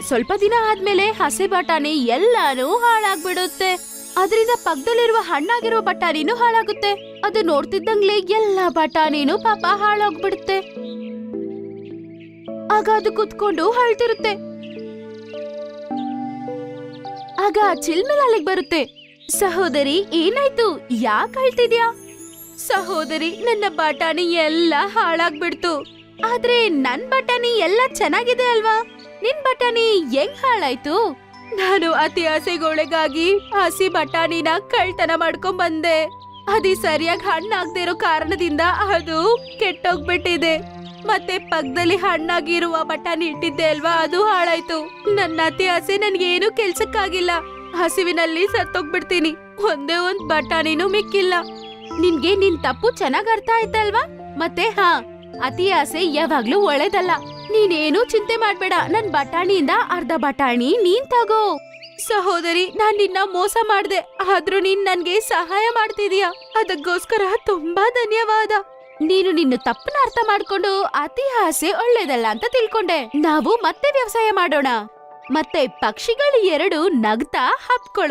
ಸ್ವಲ್ಪ ದಿನ ಆದ್ಮೇಲೆ ಹಸಿ ಬಟಾಣಿ ಎಲ್ಲಾನು ಹಾಳಾಗ್ಬಿಡುತ್ತೆ. ಅದರಿಂದ ಪಕ್ಕದಲ್ಲಿರುವ ಹಣ್ಣಾಗಿರುವ ಬಟಾಣಿನೂ ಹಾಳಾಗುತ್ತೆ. ಅದು ನೋಡ್ತಿದ್ದಂಗ್ಲೆ ಎಲ್ಲಾ ಬಟಾಣಿನೂ ಪಾಪ ಹಾಳಾಗ್ಬಿಡುತ್ತೆ. ಆಗ ಅದು ಕುತ್ಕೊಂಡು ಹಳ್ತಿರುತ್ತೆ ಆಗ ಚಿಲ್ಮೆಲ್ ಅಲ್ಲಿಗೆ ಬರುತ್ತೆ. ಸಹೋದರಿ, ಏನಾಯ್ತು? ಯಾಕೆ ಹಳ್ತಿದ್ಯಾ ಸಹೋದರಿ, ನನ್ನ ಬಟಾಣಿ ಎಲ್ಲ ಹಾಳಾಗ್ಬಿಡ್ತು. ಆದ್ರೆ ನನ್ ಬಟಾಣಿ ಎಲ್ಲ ಚೆನ್ನಾಗಿದೆ ಅಲ್ವಾ? ನಿನ್ ಬಟಾಣಿ ಹೆಂಗ್ ಹಾಳಾಯ್ತು? ನಾನು ಅತಿ ಆಸೆಗೊಳಗಾಗಿ ಹಸಿ ಬಟಾಣಿನ ಕಳ್ತನ ಮಾಡ್ಕೊಂಡ್ ಬಂದೆ ಅದಿ ಸರಿಯಾಗಿ ಹಣ್ಣಾಗ್ದೇ ಇರೋ ಕಾರಣದಿಂದ ಅದು ಕೆಟ್ಟೋಗ್ಬಿಟ್ಟಿದೆ. ಮತ್ತೆ ಪಕ್ಕದಲ್ಲಿ ಹಣ್ಣಾಗಿರುವ ಬಟಾಣಿ ಇಟ್ಟಿದ್ದೆ ಅಲ್ವಾ ಅದು ಹಾಳಾಯ್ತು. ನನ್ನ ಅತಿ ಆಸೆ ನನ್ಗೇನು ಕೆಲ್ಸಕ್ಕಾಗಿಲ್ಲ. ಹಸಿವಿನಲ್ಲಿ ಸತ್ತೋಗ್ಬಿಡ್ತೀನಿ. ಒಂದೇ ಒಂದ್ ಬಟಾಣಿನೂ ಮಿಕ್ಕಿಲ್ಲ. ನಿನ್ಗೆ ನಿನ್ ತಪ್ಪು ಚೆನ್ನಾಗ್ ಅರ್ಥ ಆಯ್ತಲ್ವಾ? ಮತ್ತೆ ಹಾ. ಅತಿ ಆಸೆ ಯಾವಾಗ್ಲೂ ಒಳ್ಳೇದಲ್ಲ. ನೀನೇನು ಚಿಂತೆ ಮಾಡ್ಬೇಡ. ನನ್ ಬಟಾಣಿಯಿಂದ ಅರ್ಧ ಬಟಾಣಿ ನೀನ್ ತಗೋ. ಸಹೋದರಿ, ನಾನ್ ನಿನ್ನ ಮೋಸ ಮಾಡ್ದೆ. ಆದ್ರೂ ನೀನ್ ನನ್ಗೆ ಸಹಾಯ ಮಾಡ್ತಿದೀಯ. ಅದಕ್ಕೋಸ್ಕರ ತುಂಬಾ ಧನ್ಯವಾದ. ನೀನು ನಿನ್ನ ತಪ್ಪನ್ನ ಅರ್ಥ ಮಾಡ್ಕೊಂಡು ಅತಿ ಆಸೆ ಒಳ್ಳೇದಲ್ಲ ಅಂತ ತಿಳ್ಕೊಂಡೆ. ನಾವು ಮತ್ತೆ ವ್ಯವಸಾಯ ಮಾಡೋಣ. ಮತ್ತೆ ಪಕ್ಷಿಗಳು ಎರಡು ನಗ್ತಾ ಹಪ್ಕೊಳ್ಳುತ್ತೆ